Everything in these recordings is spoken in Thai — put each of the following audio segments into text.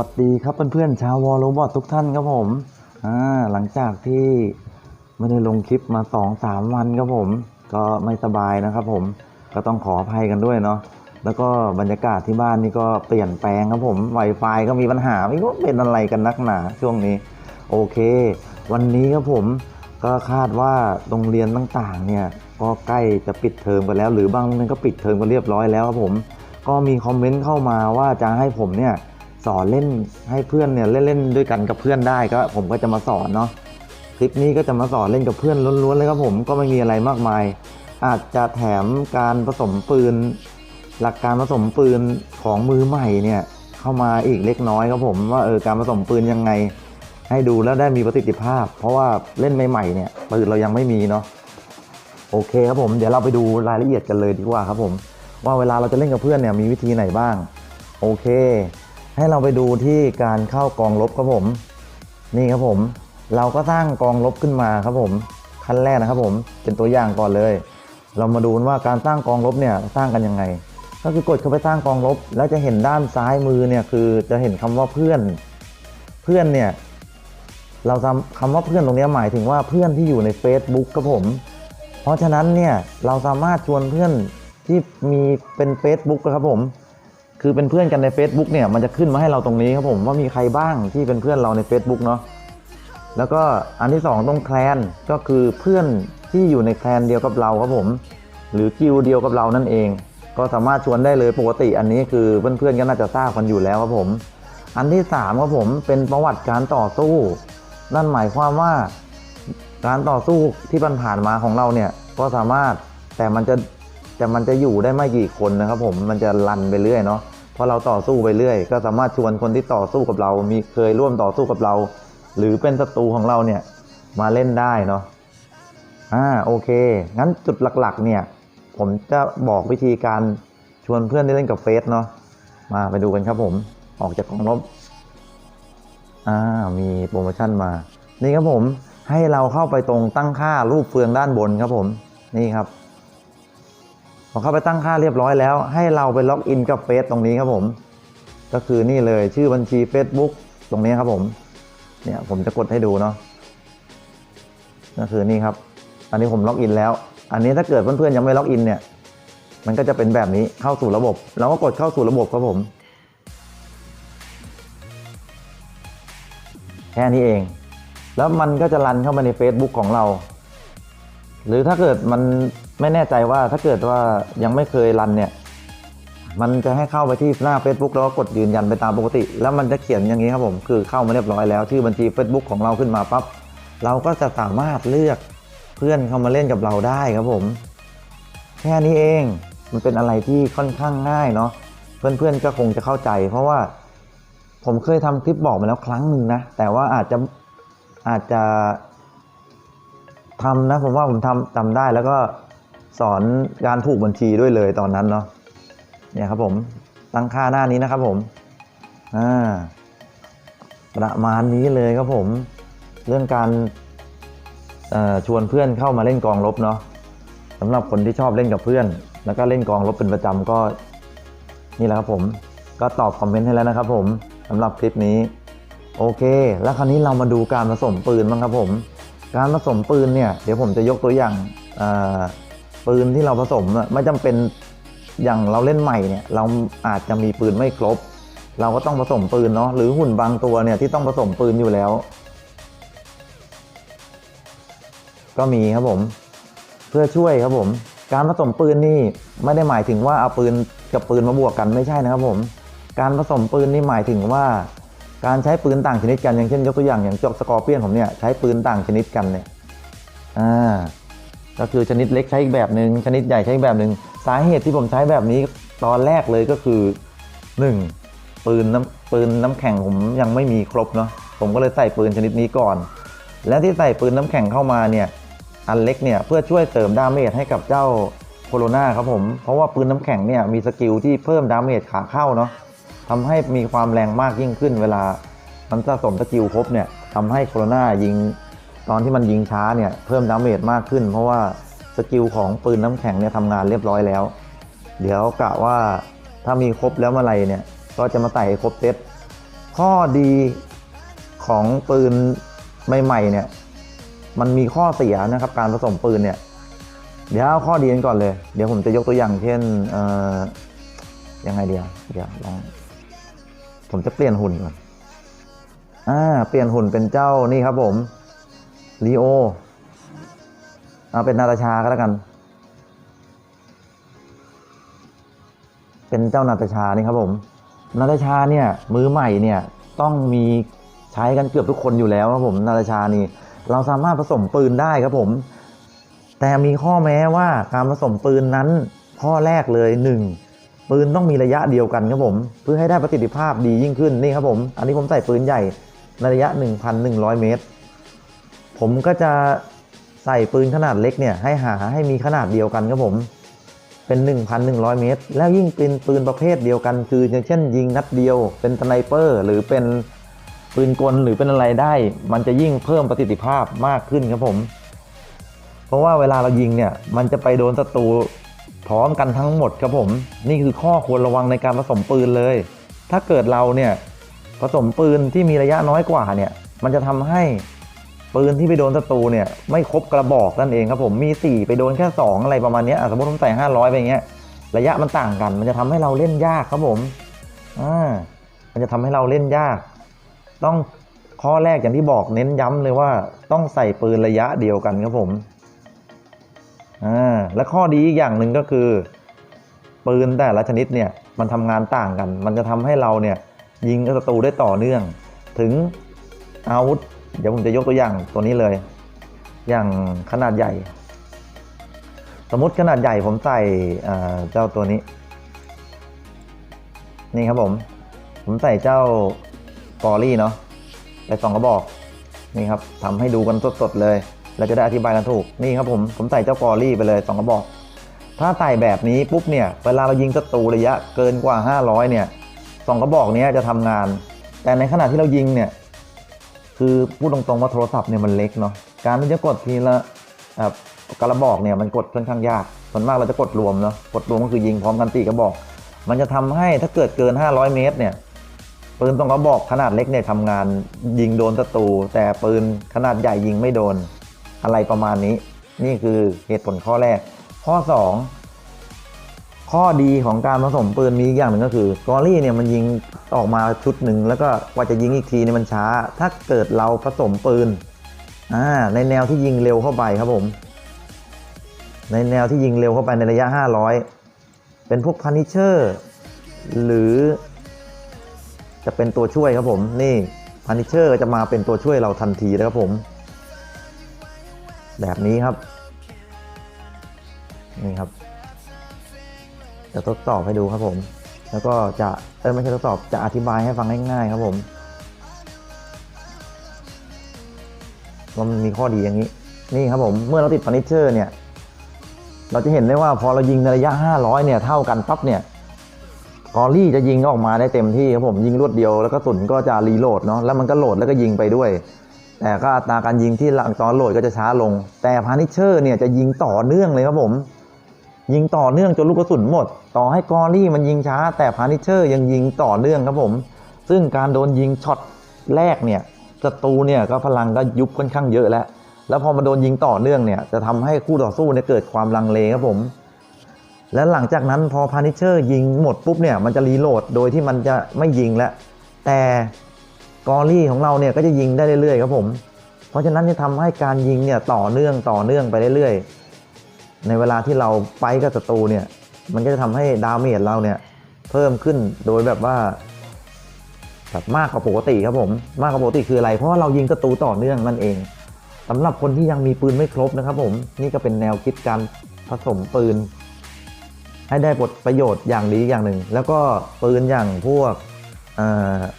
สวัสดีครับเพื่อนๆชาววอลโรบอททุกท่านครับผมอ่าหลังจากที่ไม่ได้ลงคลิปมาสองสามวันครับผม ก็ไม่สบายนะครับผมก็ต้องขออภัยกันด้วยเนาะแล้วก็บรรยากาศที่บ้านนี่ก็เปลี่ยนแปลงครับผม Wi-Fi ก็มีปัญหาไม่รู้เป็นอะไรกันนักหนาช่วงนี้ โอเค วันนี้ครับผมก็คาดว่าโรงเรียนต่างๆเนี่ยก็ใกล้จะปิดเทอมกันแล้ว หรือบางโรงเรียนก็ปิดเทอมกันเรียบร้อยแล้วครับผม ก็มีคอมเมนต์เข้ามาว่าจะให้ผมเนี่ย สอนเล่นให้เพื่อนเนี่ยเล่นเล่นด้วยกันกับเพื่อนได้ก็ ผมก็จะมาสอนเนาะคลิปนี้ก็จะมาสอนเล่นกับเพื่อนล้วนๆเลยครับผมก็ไม่มีอะไรมากมาย อาจจะแถมการผสมปืน หลักการผสมปืนของมือใหม่เนี่ยเข้ามาอีกเล็กน้อยครับผมว่าเออการผสมปืนยังไง ให้ดูแล้วได้มีประสิทธิภาพ เพราะว่าเล่นใหม่ๆเนี่ยปืนเรายังไม่มีเนาะโอเคครับผมเดี๋ยวเราไปดูรายละเอียดกันเลยดีกว่าครับผม ว่าเวลาเราจะเล่นกับเพื่อนเนี่ยมีวิธีไหนบ้าง โอเค ให้เราไปดูที่การเข้ากองลบครับผม นี่ครับผม เราก็สร้างกองลบขึ้นมาครับผมขั้นแรกนะครับผมเป็นตัวอย่างก่อนเลย เรามาดูว่าการสร้างกองลบเนี่ยสร้างกันยังไง ก็คือกดเข้าไปสร้างกองลบ แล้วจะเห็นด้านซ้ายมือเนี่ยคือจะเห็นคำว่าเพื่อน เพื่อนเนี่ยเราทำคำว่าเพื่อนตรงนี้หมายถึงว่าเพื่อนที่อยู่ใน Facebook ครับผม เพราะฉะนั้นเนี่ยเราสามารถชวนเพื่อนที่มีเป็น Facebook ครับผม คือเป็นเพื่อนกันใน Facebook เนี่ยมันจะขึ้นมาให้เราตรงนี้ครับผมว่ามีใครบ้างที่เป็นเพื่อนเราใน Facebook เนาะแล้วก็อันที่สองตรงแคลนก็คือเพื่อนที่อยู่ในแคลนเดียวกับเราครับผม หรือกิวเดียวกับเรานั่นเอง ก็สามารถชวนได้เลยปกติอันนี้คือเพื่อนๆก็น่าจะทราบกันอยู่แล้วครับผม อันที่สามครับผมเป็นประวัติการต่อสู้นั่นหมายความว่าการต่อสู้ที่ผ่านมาของเราเนี่ยก็สามารถแต่มันจะแต่มันจะอยู่ได้ไม่กี่คนนะครับผมมันจะรันไปเรื่อยเนาะ พราะเราต่อสู้ไปเรื่อย ก็สามารถชวนคนที่ต่อสู้กับเรา มีเคยร่วมต่อสู้กับเรา หรือเป็นศัตรูของเราเนี่ยมาเล่นได้เนาะอ่าโอเค งั้นจุดหลักๆ เนี่ย ผมจะบอกวิธีการชวนเพื่อนที่เล่นกับเฟซเนาะมาไปดูกันครับผมออกจากกองลบอ่ามีโปรโมชั่นมา นี่ครับผมให้เราเข้าไปตรงตั้งค่ารูปเฟืองด้านบนครับผมนี่ครับ พอเข้าไปตั้งค่าเรียบร้อยแล้ว ให้เราไปล็อกอินกับเฟซตรงนี้ครับผม ก็คือนี่เลยชื่อบัญชี Facebook ตรงนี้ครับผมเนี่ยผมจะกดให้ดูเนาะก็คือนี่ครับ อันนี้ผมล็อกอินแล้ว อันนี้ถ้าเกิดเพื่อนๆยังไม่ล็อกอินเนี่ยมันก็จะเป็นแบบนี้เข้าสู่ระบบเราก็กดเข้าสู่ระบบครับผม แค่นี้เอง แล้วมันก็จะรันเข้ามาใน Facebook ของเรา หรือถ้าเกิดมันไม่แน่ใจว่าถ้าเกิดว่ายังไม่เคยรันเนี่ย มันจะให้เข้าไปที่หน้า Facebook แล้วก็กดยืนยันไปตามปกติ แล้วมันจะเขียนอย่างนี้ครับผม คือเข้ามาเรียบร้อยแล้ว ชื่อบัญชี Facebook ของเราขึ้นมาปั๊บเราก็จะสามารถเลือกเพื่อนเข้ามาเล่นกับเราได้ครับผม แค่นี้เองมันเป็นอะไรที่ค่อนข้างง่ายเนาะเพื่อนๆก็คงจะเข้าใจ เพราะว่าผมเคยทำคลิปบอกมาแล้วครั้งหนึ่งนะ แต่ว่าอาจจะอาจจะ ทำนะผมว่าผมทำจำได้แล้วก็สอนการผูกบัญชีด้วยเลยตอนนั้นเนาะเนี่ยครับผมตั้งค่าหน้านี้นะครับผมอ่าประมาณนี้เลยครับผม เรื่องการชวนเพื่อนเข้ามาเล่นกองลบเนาะสำหรับคนที่ชอบเล่นกับเพื่อน แล้วก็เล่นกองลบเป็นประจำก็นี่แหละครับผมก็ตอบคอมเมนต์ให้แล้วนะครับผมสำหรับคลิปนี้ โอเค แล้วคราวนี้เรามาดูการผสมปืนบ้างครับผม การผสมปืนเนี่ยเดี๋ยวผมจะยกตัวอย่างปืนที่เราผสมไม่จำเป็นอย่างเราเล่นใหม่เนี่ยเราอาจจะมีปืนไม่ครบ เราก็ต้องผสมปืนเนาะหรือหุ่นบางตัวเนี่ยที่ต้องผสมปืนอยู่แล้ว ก็มีครับผม เพื่อช่วยครับผม การผสมปืนนี่ไม่ได้หมายถึงว่าเอาปืนกับปืนมาบวกกันไม่ใช่นะครับผม การผสมปืนนี่หมายถึงว่า การใช้ปืนต่างชนิดกันอย่างเช่นยกตัวอย่างอย่างจอกสกอร์เปียนผมเนี่ยใช้ปืนต่างชนิดกันเนี่ยอ่าก็คือชนิดเล็กใช้อีกแบบหนึ่งชนิดใหญ่ใช้อีกแบบหนึ่งสาเหตุที่ผมใช้แบบนี้ตอนแรกเลยก็คือหนึ่งปืนน้ำปืนน้ำแข็งผมยังไม่มีครบเนาะผมก็เลยใส่ปืนชนิดนี้ก่อน และที่ใส่ปืนน้ำแข็งเข้ามาเนี่ยอันเล็กเนี่ยเพื่อช่วยเสริมดาเมจให้กับเจ้าโคโรนาครับผมเพราะว่าปืนน้ำแข็งเนี่ยมีสกิลที่เพิ่มดาเมจขาเข้าเนาะ ทำให้มีความแรงมากยิ่งขึ้น เวลามันสะสมสกิลครบเนี่ยทำให้โคโรนายิงตอนที่มันยิงช้าเนี่ยเพิ่มดาเมจมากขึ้น เพราะว่าสกิลของปืนน้ำแข็งเนี่ยทำงานเรียบร้อยแล้ว เดี๋ยวกะว่าถ้ามีครบแล้วเมื่อไหรเนี่ยก็จะมาใส่ครบเซตข้อดีของปืนใหม่ๆเนี่ยมันมีข้อเสียนะครับการผสมปืนเนี่ยเดี๋ยวเอาข้อดีกันก่อนเลย เดี๋ยวผมจะยกตัวอย่างเช่น เอ่อยังไงเดียวเดี๋ยวลอง ผมจะเปลี่ยนหุ่นก่อน อ่า เปลี่ยนหุ่นเป็นเจ้านี่ครับผมลีโอเอาเป็นนาตาชาก็แล้วกัน เป็นเจ้านาตาชานี่ครับผม นาตาชาเนี่ย มือใหม่เนี่ยต้องมีใช้กันเกือบทุกคนอยู่แล้วครับผม นาตาชานี่ เราสามารถผสมปืนได้ครับผม แต่มีข้อแม้ว่าการผสมปืนนั้น ข้อแรกเลยหนึ่ง ปืนต้องมีระยะเดียวกันครับผม เพื่อให้ได้ประสิทธิภาพดียิ่งขึ้นนี่ครับผม อันนี้ผมใส่ปืนใหญ่ในระยะ 1,100 เมตร ผมก็จะใส่ปืนขนาดเล็กเนี่ยให้หาให้มีขนาดเดียวกันครับผมเป็น 1,100 เมตร แล้วยิ่งเป็นปืนประเภทเดียวกัน คืออย่างเช่น ยิงนัดเดียว เป็นสไนเปอร์หรือเป็นปืนกลหรือเป็นอะไรได้ มันจะยิ่งเพิ่มประสิทธิภาพมากขึ้นครับผม เพราะว่าเวลาเรายิงเนี่ยมันจะไปโดนศัตรู พร้อมกันทั้งหมดครับผม นี่คือข้อควรระวังในการผสมปืนเลย ถ้าเกิดเราเนี่ยผสมปืนที่มีระยะน้อยกว่าเนี่ย มันจะทำให้ปืนที่ไปโดนศัตรูเนี่ยไม่ครบกระบอกนั่นเองครับผมมี 4 ไปโดนแค่ 2 อะไรประมาณนี้สมมติผมใส่500ไปอย่างเงี้ยระยะมันต่างกัน มันจะทำให้เราเล่นยากครับผมอ่ามันจะทำให้เราเล่นยาก ต้องข้อแรกอย่างที่บอกเน้นย้ำเลยว่า ต้องใส่ปืนระยะเดียวกันครับผม อ่าและข้อดีอีกอย่างหนึ่งก็คือ ปืนแต่ละชนิดเนี่ยมันทำงานต่างกัน มันจะทำให้เราเนี่ยยิงศัตรูได้ต่อเนื่อง ถึงอาวุธ เดี๋ยวผมจะยกตัวอย่างตัวนี้เลย อย่างขนาดใหญ่ สมมติขนาดใหญ่ผมใส่เจ้าตัวนี้ นี่ครับผม ผมใส่เจ้ากอรี่เนาะไปสองกระบอก นี่ครับทำให้ดูกันสดๆเลย แล้วจะได้อธิบายกันถูกนี่ครับผมผมใส่เจ้ากอรี่ไปเลยสองกระบอก ถ้าใส่แบบนี้ปุ๊บเนี่ยเวลาเรายิงศัตรูระยะเกินกว่า 500เนี่ยสองกระบอกนี้จะทำงาน แต่ในขณะที่เรายิงเนี่ยคือพูดตรงๆว่าโทรศัพท์เนี่ยมันเล็กเนาะการที่จะกดทีละกระบอกเนี่ยมันกดค่อนข้างยากส่วนมากเราจะกดรวมเนาะกดรวมก็คือยิงพร้อมกันตีกระบอก มันจะทำให้ถ้าเกิดเกิน 500 เมตรเนี่ยปืนตรงกระบอกขนาดเล็กเนี่ยทำงานยิงโดนศัตรูแต่ปืนขนาดใหญ่ยิงไม่โดน อะไรประมาณนี้ นี่คือเหตุผลข้อแรก ข้อ 2 ข้อดีของการผสมปืนมีอีกอย่างหนึ่งก็คือกอรี่เนี่ยมันยิงออกมาชุดหนึ่งแล้วก็กว่าจะยิงอีกทีเนี่ยมันช้า ถ้าเกิดเราผสมปืนในแนวที่ยิงเร็วเข้าไปครับผม ในแนวที่ยิงเร็วเข้าไปในระยะ 500 เป็นพวกพันิเชอร์หรือจะเป็นตัวช่วยครับผม นี่พันิเชอร์จะมาเป็นตัวช่วยเราทันทีเลยครับผม แบบนี้ครับ นี่ครับ จะทดสอบให้ดูครับผม แล้วก็จะเออไม่ใช่ทดสอบจะอธิบายให้ฟังง่ายๆครับผมว่ามันมีข้อดีอย่างนี้ นี่ครับผมเมื่อเราติดฟันิเชอร์เนี่ย เราจะเห็นได้ว่าพอเรายิงในระยะ 500 เนี่ยเท่ากันปั๊บเนี่ยกอรี่จะยิงออกมาได้เต็มที่ครับผมยิงรวดเดียวแล้วก็สุนก็จะรีโหลดเนาะแล้วมันก็โหลดแล้วก็ยิงไปด้วย แต่ก็อัตราการยิงที่หลังตอนโหลดก็จะช้าลง แต่พานิเชอร์เนี่ยจะยิงต่อเนื่องเลยครับผม ยิงต่อเนื่องจนลูกกระสุนหมด ต่อให้กอรี่มันยิงช้า แต่พานิเชอร์ยังยิงต่อเนื่องครับผม ซึ่งการโดนยิงช็อตแรกเนี่ยศัตรูเนี่ยก็พลังก็ยุบค่อนข้างเยอะแล้ว แล้วพอมาโดนยิงต่อเนื่องเนี่ยจะทำให้คู่ต่อสู้เนี่ยเกิดความลังเลครับผม และหลังจากนั้นพอพานิเชอร์ยิงหมดปุ๊บเนี่ยมันจะรีโหลดโดยที่มันจะไม่ยิงแล้วแต่ กอรี่ของเราเนี่ยก็จะยิงได้เรื่อยๆครับผม เพราะฉะนั้นจะทำให้การยิงเนี่ยต่อเนื่องต่อเนื่องไปเรื่อยๆ ในเวลาที่เราไปกับศัตรูเนี่ย มันก็จะทำให้ดาเมจเราเนี่ยเพิ่มขึ้นโดยแบบว่าแบบมากกว่าปกติครับผม มากกว่าปกติคืออะไร เพราะว่าเรายิงศัตรูต่อเนื่องนั่นเองสำหรับคนที่ยังมีปืนไม่ครบนะครับผมนี่ก็เป็นแนวคิดการผสมปืน ให้ได้ผลประโยชน์อย่างดีอย่างหนึ่ง แล้วก็ปืนอย่างพวก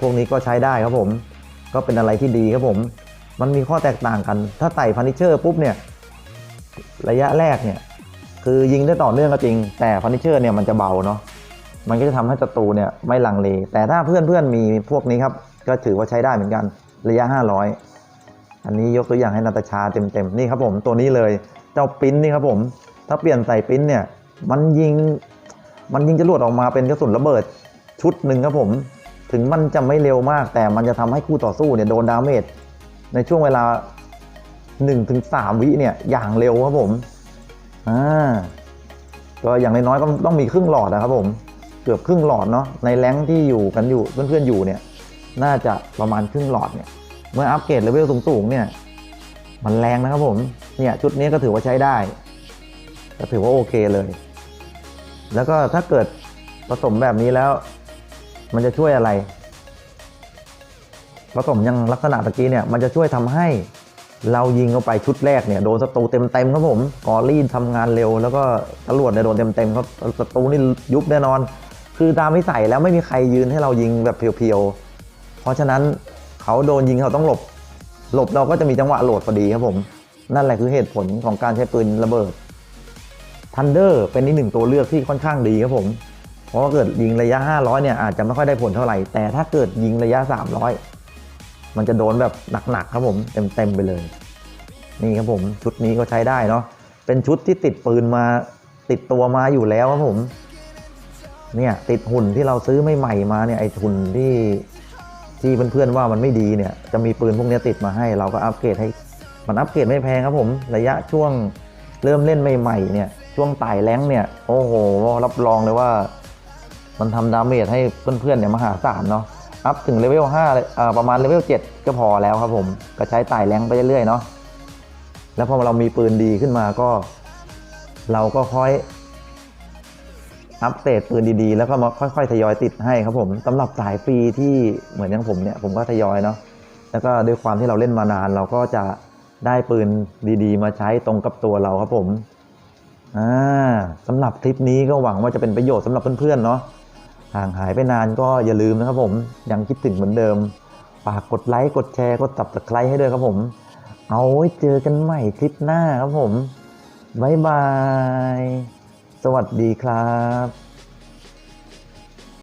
พวกนี้ก็ใช้ได้ครับผม ก็เป็นอะไรที่ดีครับผม มันมีข้อแตกต่างกัน ถ้าใส่พันิเชอร์ปุ๊บเนี่ยระยะแรกเนี่ยคือยิงได้ต่อเนื่องก็จริง แต่พันิเชอร์เนี่ยมันจะเบาเนาะมันก็จะทำให้ศัตรูเนี่ยไม่ลังเล แต่ถ้าเพื่อนๆมีพวกนี้ครับ ก็ถือว่าใช้ได้เหมือนกันระยะ 500 อันนี้ยกตัวอย่างให้นาตาชาเต็มๆนี่ครับผมตัวนี้เลยเจ้าปิ้นนี่ครับผม ถ้าเปลี่ยนใส่ปิ้นเนี่ยมันยิง มันยิงจรวดออกมาเป็นกระสุนระเบิดชุดหนึ่งครับผม ถึงมันจะไม่เร็วมาก แต่มันจะทำให้คู่ต่อสู้เนี่ยโดนดาเมจในช่วงเวลา1-3ถึง3วิเนี่ยอย่างเร็วครับผมอ่าก็อย่างน้อยๆก็ต้องมีครึ่งหลอดนะครับผมเกือบครึ่งหลอดเนาะในแรงที่อยู่กันอยู่เพื่อนๆอยู่เนี่ย น่าจะประมาณครึ่งหลอดเนี่ย เมื่ออัปเกรดเลเวลสูงๆเนี่ย มันแรงนะครับผมเนี่ยชุดนี้ก็ถือว่าใช้ได้ ก็ถือว่าโอเคเลย แล้วก็ถ้าเกิดผสมแบบนี้แล้ว มันจะช่วยอะไร ผสมยังลักษณะตะกี้เนี่ยมันจะช่วยทำให้เรายิงเข้าไปชุดแรกเนี่ยโดนศัตรูเต็มๆครับผมกอรี่ทำงานเร็ว แล้วก็ตำรวจเนี่ยโดนเต็มๆครับศัตรูนี่ยุบแน่นอน คือตามไม่ใส่แล้วไม่มีใครยืนให้เรายิงแบบเพียวๆ เพราะฉะนั้นเขาโดนยิงเขาต้องหลบ หลบเราก็จะมีจังหวะโหลดพอดีครับผม นั่นแหละคือเหตุผลของการใช้ปืนระเบิดทันเดอร์เป็นอีกหนึ่งตัวเลือกที่ค่อนข้างดีครับผม ราะว่าเกิดยิงระยะ 500 เนี่ยอาจจะไม่ค่อยได้ผลเท่าไหร่ แต่ถ้าเกิดยิงระยะ 300 มันจะโดนแบบหนักๆครับผมเต็มๆไปเลย นี่ครับผมชุดนี้ก็ใช้ได้เนาะเป็นชุดที่ติดปืนมาติดตัวมาอยู่แล้วครับผมเนี่ยติดหุ่นที่เราซื้อใหม่ๆมาเนี่ยไอ้หุ่นที่ที่เพื่อนๆว่ามันไม่ดีเนี่ยจะมีปืนพวกนี้ติดมาให้ เราก็อัปเกรดให้มันอัปเกรดไม่แพงครับผมระยะช่วงเริ่มเล่นใหม่ๆเนี่ยช่วงไต่แรงเนี่ยโอ้โหรับรองเลยว่า มันทำดาเมจให้เพื่อนๆเนี่ยมหาศาลเนาะอัพถึงเลเวล5เลยอ่าประมาณเลเวล7ก็พอแล้วครับผมก็ใช้ไต่แรงไปเรื่อยๆเนาะแล้วพอเรามีปืนดีขึ้นมาก็ เราก็ค่อยอัปเกรดปืนดีๆ แล้วก็มาค่อยๆทยอยติดให้ครับผมสำหรับสายฟรีที่เหมือนอย่างผมเนี่ยผมก็ทยอยเนาะแล้วก็ด้วยความที่เราเล่นมานาน เราก็จะได้ปืนดีๆ มาใช้ตรงกับตัวเราครับผมอ่าสำหรับคลิปนี้ก็หวังว่าจะเป็นประโยชน์สำหรับเพื่อนๆเนาะ ห่างหายไปนานก็อย่าลืมนะครับผมยังคิดถึงเหมือนเดิมฝากกดไลค์กดแชร์กดตับตะไคร้ให้ด้วยครับผม เอาไว้เจอกันใหม่คลิปหน้าครับผมบ๊ายบาย สวัสดีครับ